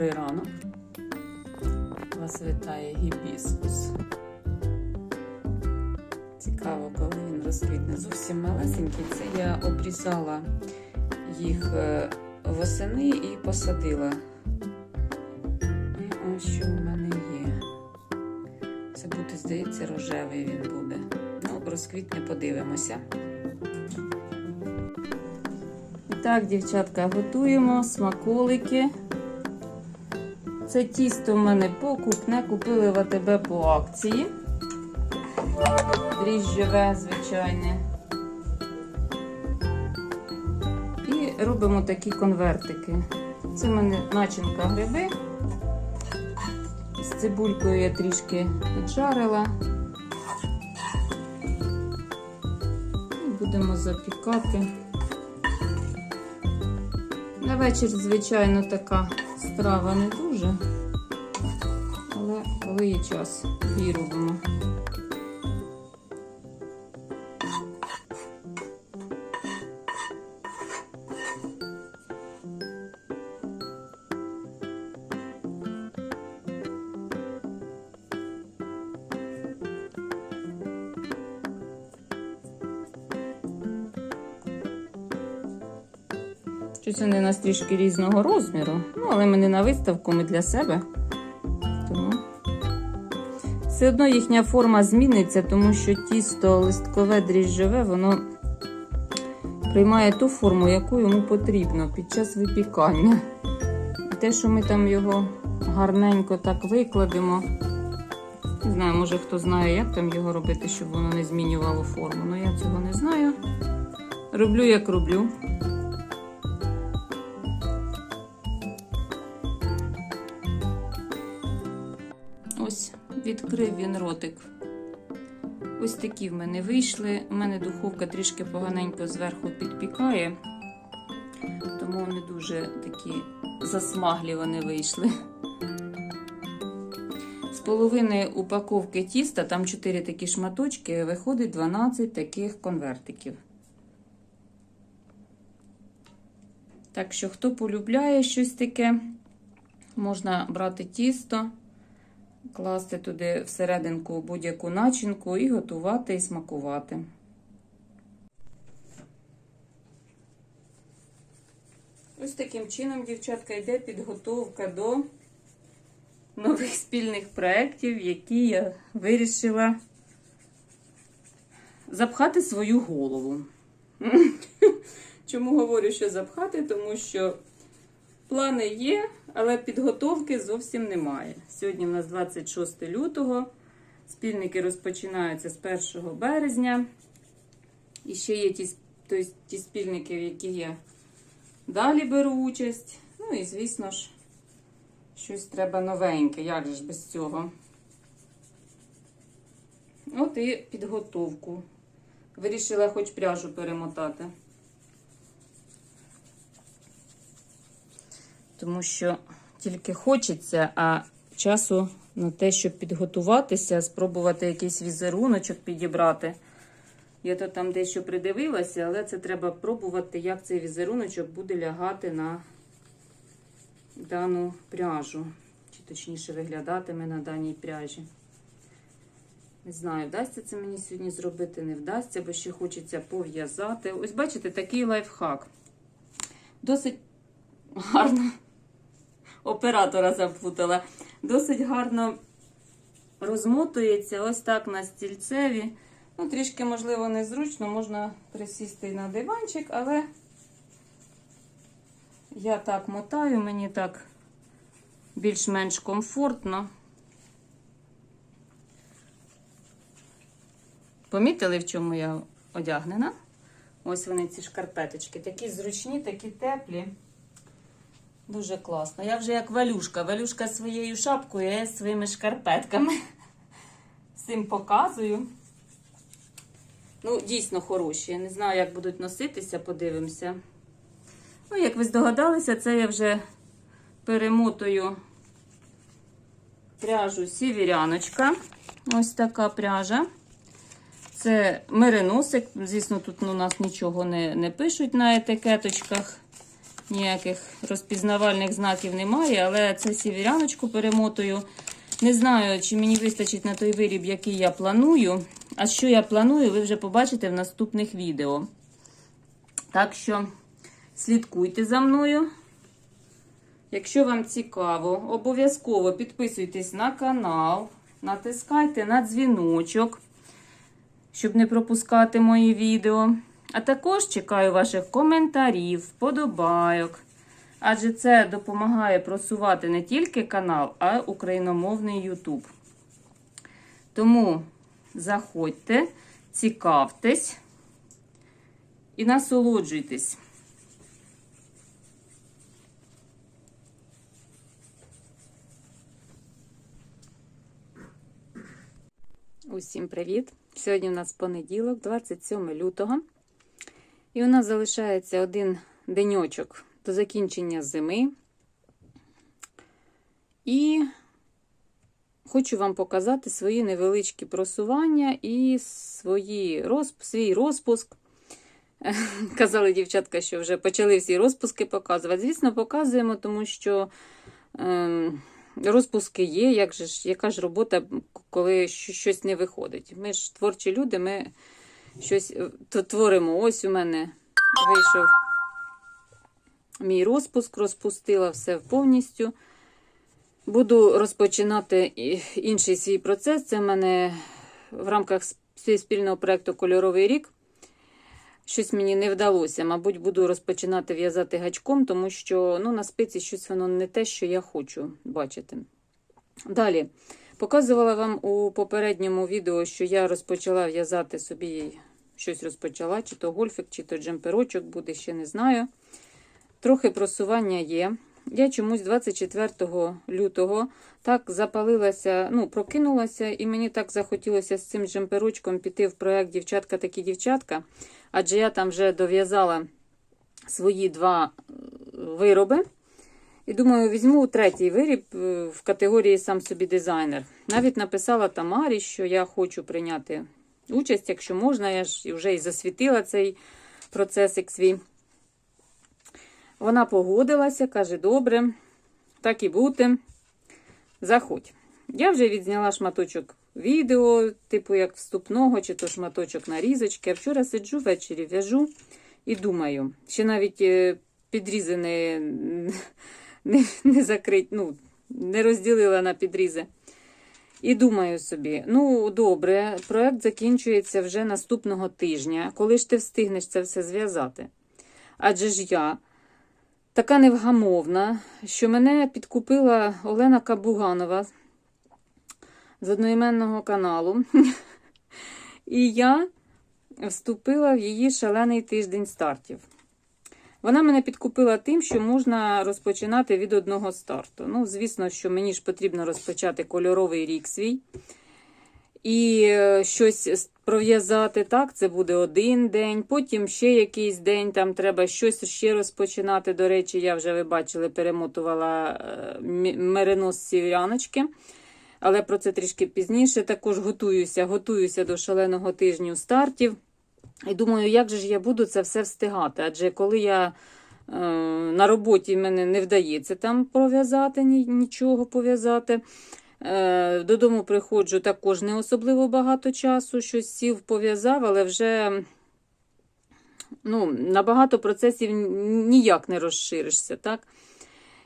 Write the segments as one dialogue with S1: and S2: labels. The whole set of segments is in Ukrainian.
S1: Добрий ранок. Вас вітає гібіскус. Цікаво, коли він розквітне. Зовсім малесенький. Це я обрізала їх е, восени і посадила. І ось що в мене є. Це буде, здається, рожевий він буде. Ну, розквітне, подивимося. Так, дівчатка, готуємо смаколики. Це тісто в мене покупне, купили в АТБ по акції. Дріжджове, звичайне. І робимо такі конвертики. Це в мене начинка гриби. З цибулькою я трішки піджарила. І будемо запікати. На вечір, звичайно, така страва не дуже, але коли є час, її робимо. Щось вони у нас трішки різного розміру. Ну, але ми не на виставку, ми для себе. Тому все одно їхня форма зміниться, тому що тісто листкове дріжджове, воно приймає ту форму, яку йому потрібно під час випікання. І те, що ми там його гарненько так викладемо. Не знаю, може хто знає, як там його робити, щоб воно не змінювало форму. Ну я цього не знаю. Роблю, як роблю. Відкрив він ротик. Ось такі в мене вийшли. У мене духовка трішки поганенько зверху підпікає, тому не дуже такі засмаглі вони вийшли. З половини упаковки тіста, там 4 такі шматочки, виходить 12 таких конвертиків. Так що, хто полюбляє щось таке, можна брати тісто класти туди всерединку будь-яку начинку і готувати і смакувати. Ось таким чином, дівчатка, йде підготовка до нових спільних проєктів, які я вирішила запхати свою голову. Чому говорю, що запхати? Тому що плани є, але підготовки зовсім немає. Сьогодні у нас 26 лютого. Спільники розпочинаються з 1 березня. І ще є ті, тобто, ті спільники, в які я далі беру участь. Ну і, звісно ж, щось треба новеньке. Як же ж без цього? От і підготовку. Вирішила хоч пряжу перемотати. Тому що тільки хочеться, а часу на те, щоб підготуватися, спробувати якийсь візеруночок підібрати. Я то там дещо придивилася, але це треба пробувати, як цей візеруночок буде лягати на дану пряжу. Чи точніше виглядатиме на даній пряжі. Не знаю, вдасться це мені сьогодні зробити, не вдасться, бо ще хочеться пов'язати. Ось, бачите, такий лайфхак. Досить гарно оператора заплутала. Досить гарно розмотується ось так на стільцеві. Ну, трішки, можливо, незручно, можна присісти на диванчик, але я так мотаю, мені так більш-менш комфортно. Помітили, в чому я одягнена? Ось вони ці шкарпеточки. Такі зручні, такі теплі. Дуже класно. Я вже як валюшка. Валюшка своєю шапкою, я своїми шкарпетками. Всім показую. Ну, дійсно хороші. Я не знаю, як будуть носитися, подивимося. Ну, як ви здогадалися, це я вже перемотую пряжу сівіряночка. Ось така пряжа. Це мериносик. Звісно, тут у нас нічого не, не пишуть на етикеточках. Ніяких розпізнавальних знаків немає, але це сіверяночку перемотую. Не знаю, чи мені вистачить на той виріб, який я планую. А що я планую, ви вже побачите в наступних відео. Так що слідкуйте за мною. Якщо вам цікаво, обов'язково підписуйтесь на канал, натискайте на дзвіночок, щоб не пропускати мої відео. А також чекаю ваших коментарів, вподобайок. Адже це допомагає просувати не тільки канал, а й україномовний YouTube. Тому заходьте, цікавтесь і насолоджуйтесь. Усім привіт! Сьогодні у нас понеділок, 27 лютого. І у нас залишається один деньочок до закінчення зими. І хочу вам показати свої невеличкі просування і свої розп... свій розпуск. Казали дівчатка, що вже почали всі розпуски показувати. Звісно, показуємо, тому що е, розпуски є. Як же ж, яка ж робота, коли щось не виходить? Ми ж творчі люди, ми щось творимо. Ось у мене вийшов мій розпуск, розпустила все повністю. Буду розпочинати інший свій процес. Це в мене в рамках спільного проєкту Кольоровий рік. Щось мені не вдалося. Мабуть, буду розпочинати в'язати гачком, тому що ну, на спиці щось воно не те, що я хочу бачити. Далі. Показувала вам у попередньому відео, що я розпочала в'язати собі щось розпочала, чи то гольфик, чи то джемперочок буде, ще не знаю. Трохи просування є. Я чомусь 24 лютого так запалилася, ну, прокинулася, і мені так захотілося з цим джемперочком піти в проєкт Дівчатка такі дівчатка. Адже я там вже дов'язала свої два вироби. І думаю, візьму третій виріб в категорії сам собі дизайнер. Навіть написала Тамарі, що я хочу прийняти участь, якщо можна, я ж вже і засвітила цей процесик свій. Вона погодилася, каже, добре, так і бути. Заходь. Я вже відзняла шматочок відео, типу як вступного, чи то шматочок нарізочки. А вчора сиджу ввечері, в'яжу і думаю, ще навіть е, підрізи не, не, закрить, ну, не розділила на підрізи. І думаю собі, ну добре, проект закінчується вже наступного тижня. Коли ж ти встигнеш це все зв'язати? Адже ж я така невгамовна, що мене підкупила Олена Кабуганова з одноіменного каналу. І я вступила в її шалений тиждень стартів. Вона мене підкупила тим, що можна розпочинати від одного старту. Ну, звісно, що мені ж потрібно розпочати кольоровий рік свій. І е, щось пров'язати, так, це буде один день, потім ще якийсь день, там треба щось ще розпочинати. До речі, я вже ви бачили, перемотувала е, меринос сівряночки. Але про це трішки пізніше. Також готуюся, готуюся до шаленого тижню стартів. І думаю, як же ж я буду це все встигати? Адже коли я е, на роботі мене не вдається там пров'язати, нічого пов'язати. Е, Додому приходжу також не особливо багато часу, щось сів, пов'язав, але вже ну, на багато процесів ніяк не розширишся. так?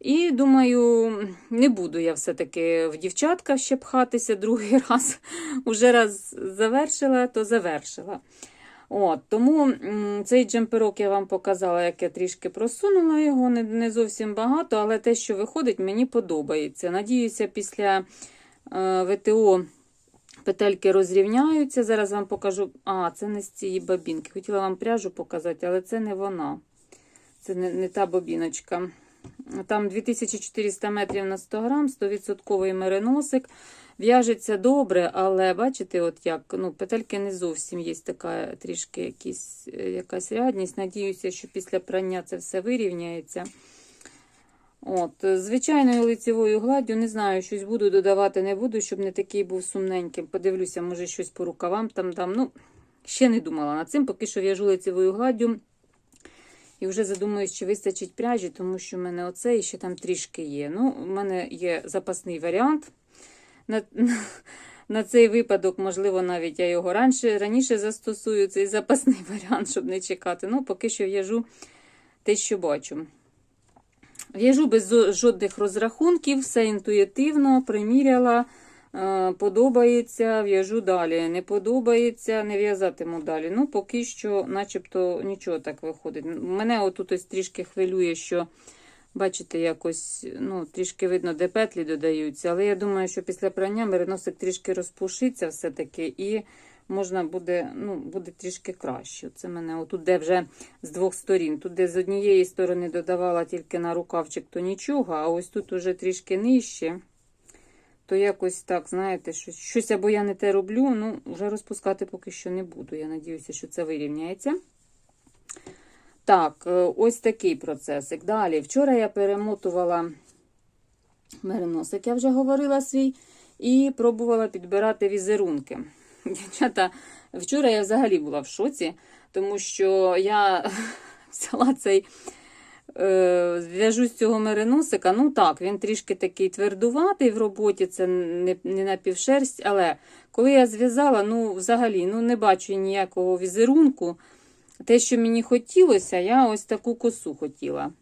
S1: І думаю, не буду я все-таки в дівчатка ще пхатися другий раз. Уже раз завершила, то завершила. От, Тому цей джемперок я вам показала, як я трішки просунула його, не, не зовсім багато, але те, що виходить, мені подобається. Надіюся, після е, ВТО петельки розрівняються. Зараз вам покажу. А, це не з цієї бобінки. Хотіла вам пряжу показати, але це не вона. Це не, не та бобіночка. Там 2400 метрів на 100 грам, 100% мериносик. В'яжеться добре, але бачите, от як ну, петельки не зовсім є така трішки якісь, е, якась рядність. Надіюся, що після прання це все вирівняється. От, Звичайною лицевою гладдю, не знаю, щось буду додавати, не буду, щоб не такий був сумненьким. Подивлюся, може, щось по рукавам там дам. Ну, Ще не думала над цим, поки що в'яжу лицевою гладдю. І вже задумуюсь, чи вистачить пряжі, тому що в мене оце і ще там трішки є. Ну, у мене є запасний варіант. На, на цей випадок, можливо, навіть я його раніше, раніше застосую, цей запасний варіант, щоб не чекати. Ну, поки що в'яжу те, що бачу. В'яжу без жодних розрахунків, все інтуїтивно, приміряла, подобається, в'яжу далі. Не подобається, не в'язатиму далі. Ну, поки що, начебто, нічого так виходить. Мене отут ось трішки хвилює, що, бачите, якось ну, трішки видно, де петлі додаються. Але я думаю, що після прання мериносик трішки розпушиться все-таки і можна буде, ну, буде трішки краще. Це мене отут, де вже з двох сторін. Тут, де з однієї сторони додавала тільки на рукавчик, то нічого, а ось тут уже трішки нижче. То якось так, знаєте, щось, щось або я не те роблю, ну, вже розпускати поки що не буду. Я надіюся, що це вирівняється. Так, е, ось такий процесик. Далі, вчора я перемотувала мериносик, я вже говорила свій, і пробувала підбирати візерунки. Дівчата, вчора я взагалі була в шоці, тому що я взяла цей е, з цього мериносика. Ну так, він трішки такий твердуватий в роботі, це не, не напівшерсть, але коли я зв'язала, ну взагалі ну, не бачу ніякого візерунку. Те, що мені хотілося, я ось таку косу хотіла.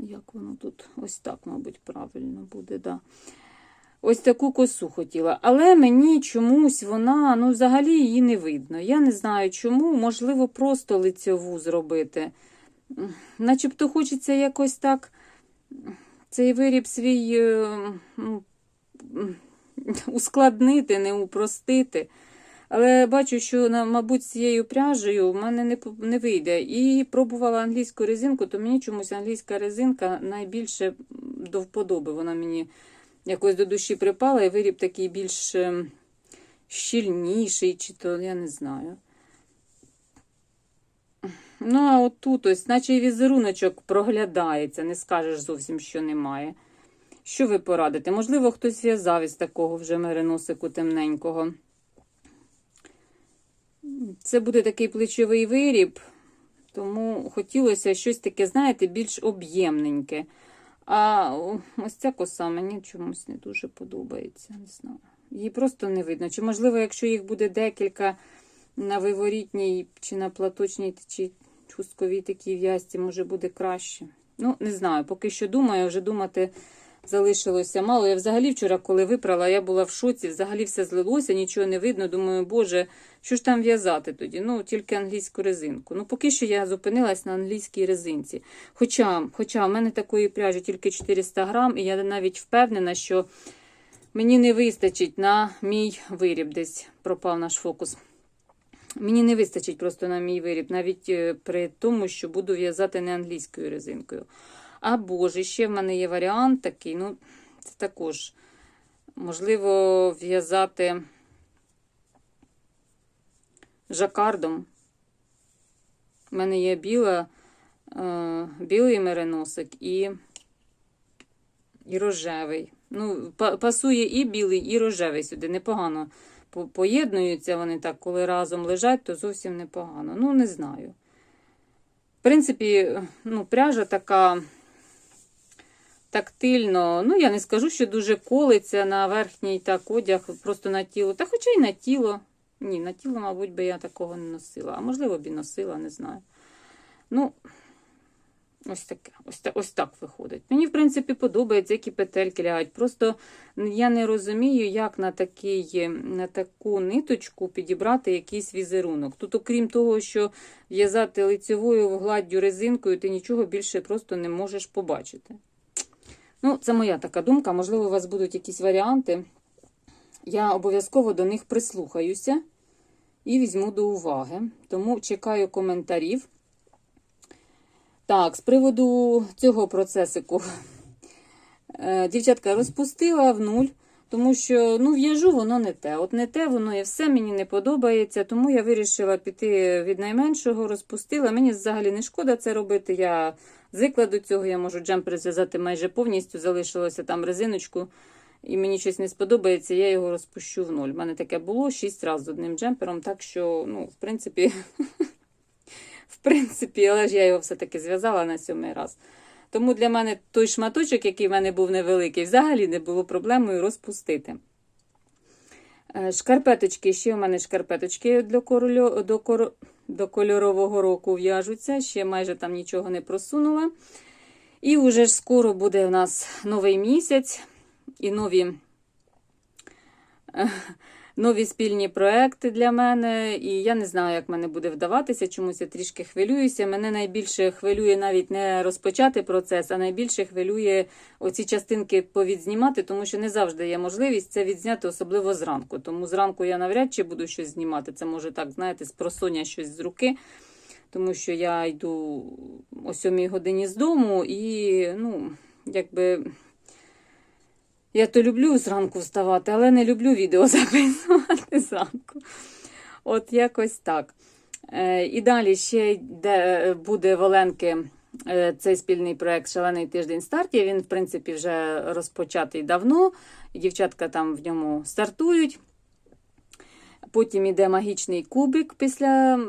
S1: Як воно тут? Ось так, мабуть, правильно буде, да. Ось таку косу хотіла. Але мені чомусь вона, ну, взагалі її не видно. Я не знаю чому, можливо, просто лицьову зробити. Начебто хочеться якось так цей виріб свій е, ускладнити, не упростити. Але бачу, що, мабуть, цією пряжею в мене не, не вийде. І пробувала англійську резинку, то мені чомусь англійська резинка найбільше до вподоби. Вона мені якось до душі припала, і виріб такий більш е, щільніший, чи то я не знаю. Ну, а от тут ось, наче і візеруночок проглядається, не скажеш зовсім, що немає. Що ви порадите? Можливо, хтось в'язав із такого вже мериносику темненького. Це буде такий плечовий виріб, тому хотілося щось таке, знаєте, більш об'ємненьке. А ось ця коса мені чомусь не дуже подобається. Не знаю. Її просто не видно. Чи, можливо, якщо їх буде декілька на виворітній чи на платочній чи хустковій такій в'язці, може буде краще. Ну, не знаю, поки що думаю, вже думати залишилося мало. Я взагалі вчора, коли випрала, я була в шоці, взагалі все злилося, нічого не видно. Думаю, боже, що ж там в'язати тоді? Ну, тільки англійську резинку. Ну, поки що я зупинилась на англійській резинці. Хоча, хоча в мене такої пряжі тільки 400 грам, і я навіть впевнена, що мені не вистачить на мій виріб. Десь пропав наш фокус. Мені не вистачить просто на мій виріб, навіть е, при тому, що буду в'язати не англійською резинкою. Або ж ще в мене є варіант такий, ну, це також, можливо, в'язати жакардом. У мене є біла, е, білий мериносик і, і рожевий. Ну, па- пасує і білий, і рожевий сюди. Непогано по- поєднуються вони так, коли разом лежать, то зовсім непогано. Ну, не знаю. В принципі, ну, пряжа така тактильно, ну, я не скажу, що дуже колиться на верхній так одяг, просто на тіло. Та хоча й на тіло. Ні, на тіло, мабуть, би я такого не носила. А можливо, б і носила, не знаю. Ну, ось таке. Ось, ось так виходить. Мені, в принципі, подобається, які петельки лягають. Просто я не розумію, як на, такий, на таку ниточку підібрати якийсь візерунок. Тут, окрім того, що в'язати лицевою гладдю резинкою, ти нічого більше просто не можеш побачити. Ну, це моя така думка. Можливо, у вас будуть якісь варіанти. Я обов'язково до них прислухаюся і візьму до уваги. Тому чекаю коментарів. Так, з приводу цього процесику. Е, Дівчатка розпустила в нуль, тому що ну, в'яжу воно не те. От не те, воно і все мені не подобається, тому я вирішила піти від найменшого, розпустила. Мені взагалі не шкода це робити. Я звикла до цього, я можу джемпер зв'язати майже повністю, залишилося там резиночку, і мені щось не сподобається, я його розпущу в нуль. У мене таке було 6 разів з одним джемпером, так що, ну, в принципі, в принципі, але ж я його все-таки зв'язала на сьомий раз. Тому для мене той шматочок, який в мене був невеликий, взагалі не було проблемою розпустити. Е, Шкарпеточки, ще у мене шкарпеточки до, корольо, до, коро, до кольорового року в'яжуться, ще майже там нічого не просунула. І вже ж скоро буде у нас новий місяць і нові, е, нові спільні проекти для мене. І я не знаю, як мене буде вдаватися, чомусь я трішки хвилююся. Мене найбільше хвилює навіть не розпочати процес, а найбільше хвилює оці частинки повідзнімати, тому що не завжди є можливість це відзняти, особливо зранку. Тому зранку я навряд чи буду щось знімати. Це може так, знаєте, з просоння щось з руки. Тому що я йду о 7 годині з дому і, ну, якби. Я то люблю зранку вставати, але не люблю відео записувати зранку. От якось так. Е, і далі ще йде, буде в Оленки е, цей спільний проект Шалений тиждень стартів. Він, в принципі, вже розпочатий давно. Дівчатка там в ньому стартують. Потім іде магічний кубик після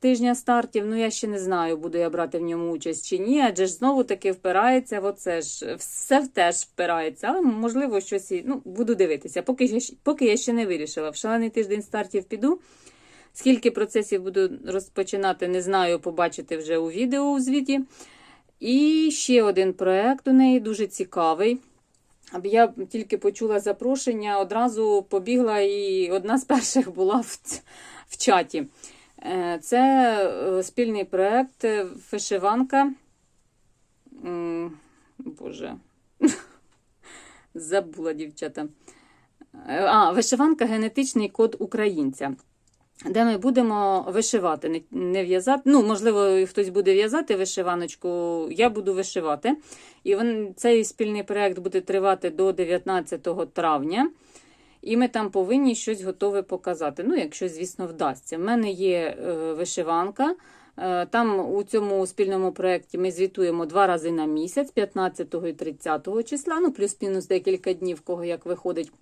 S1: тижня стартів. Ну, я ще не знаю, буду я брати в ньому участь чи ні, адже ж знову таки впирається в оце ж. Все теж впирається, але можливо щось і ну, буду дивитися. Поки, я поки я ще не вирішила. В шалений тиждень стартів піду. Скільки процесів буду розпочинати, не знаю, побачите вже у відео у звіті. І ще один проект у неї дуже цікавий. Аби я тільки почула запрошення, одразу побігла і одна з перших була в, в чаті. Е, Це е, спільний проект е, вишиванка. Боже, забула дівчата. А, вишиванка генетичний код українця. Де ми будемо вишивати, не, в'язати. Ну, можливо, хтось буде в'язати вишиваночку, я буду вишивати. І він, цей спільний проєкт буде тривати до 19 травня. І ми там повинні щось готове показати. Ну, якщо, звісно, вдасться. В мене є е, вишиванка. Е, Там у цьому спільному проєкті ми звітуємо два рази на місяць, 15 і 30 числа, ну, плюс-мінус декілька днів, кого як виходить.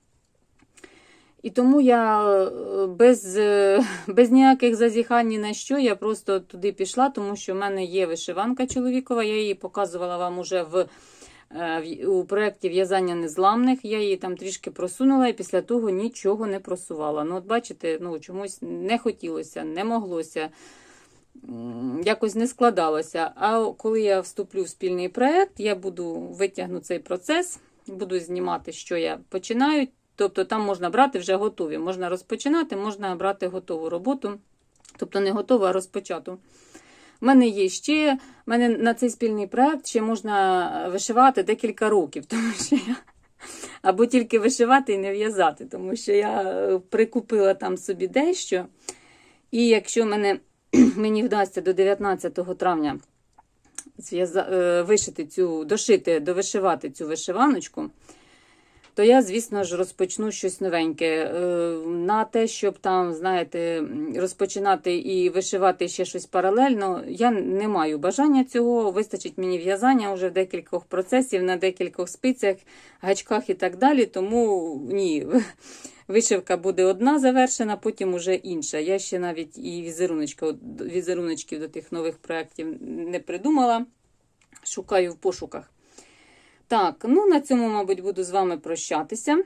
S1: І тому я е, без, е, без ніяких зазіхань ні на що, я просто туди пішла, тому що в мене є вишиванка чоловікова, я її показувала вам уже в, е, в- у проєкті в'язання незламних. Я її там трішки просунула і після того нічого не просувала. Ну, от бачите, ну, чомусь не хотілося, не моглося. Якось не складалося. А коли я вступлю в спільний проєкт, я буду витягну цей процес, буду знімати, що я починаю. Тобто там можна брати вже готові. Можна розпочинати, можна брати готову роботу. Тобто не готову, а розпочату. У мене є ще, в мене на цей спільний проект ще можна вишивати декілька років, тому що я або тільки вишивати і не в'язати, тому що я е, прикупила там собі дещо. І якщо мене, мені вдасться до 19 травня е, вишити цю, дошити, довишивати цю вишиваночку, то я, звісно ж, розпочну щось новеньке. Е, На те, щоб там, знаєте, розпочинати і вишивати ще щось паралельно, я не маю бажання цього. Вистачить мені в'язання вже в декількох процесів, на декількох спицях, гачках і так далі. Тому ні, вишивка буде одна завершена, потім уже інша. Я ще навіть і візеруночків до тих нових проєктів не придумала. Шукаю в пошуках. Так, ну на цьому, мабуть, буду з вами прощатися.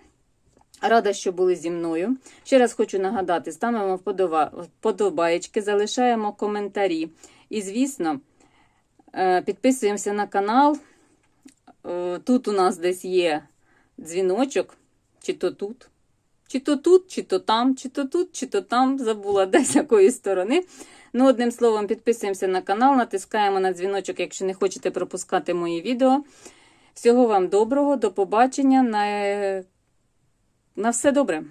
S1: Рада, що були зі мною. Ще раз хочу нагадати: ставимо вподоба- вподобаєчки, залишаємо коментарі. І, звісно, е, підписуємося на канал. Е, Тут у нас десь є дзвіночок, чи то тут, чи то тут, чи то там, чи то тут, чи то там. Забула де з якої сторони. Ну, одним словом, підписуємося на канал, натискаємо на дзвіночок, якщо не хочете пропускати мої відео. Всього вам доброго, до побачення. На, на все добре.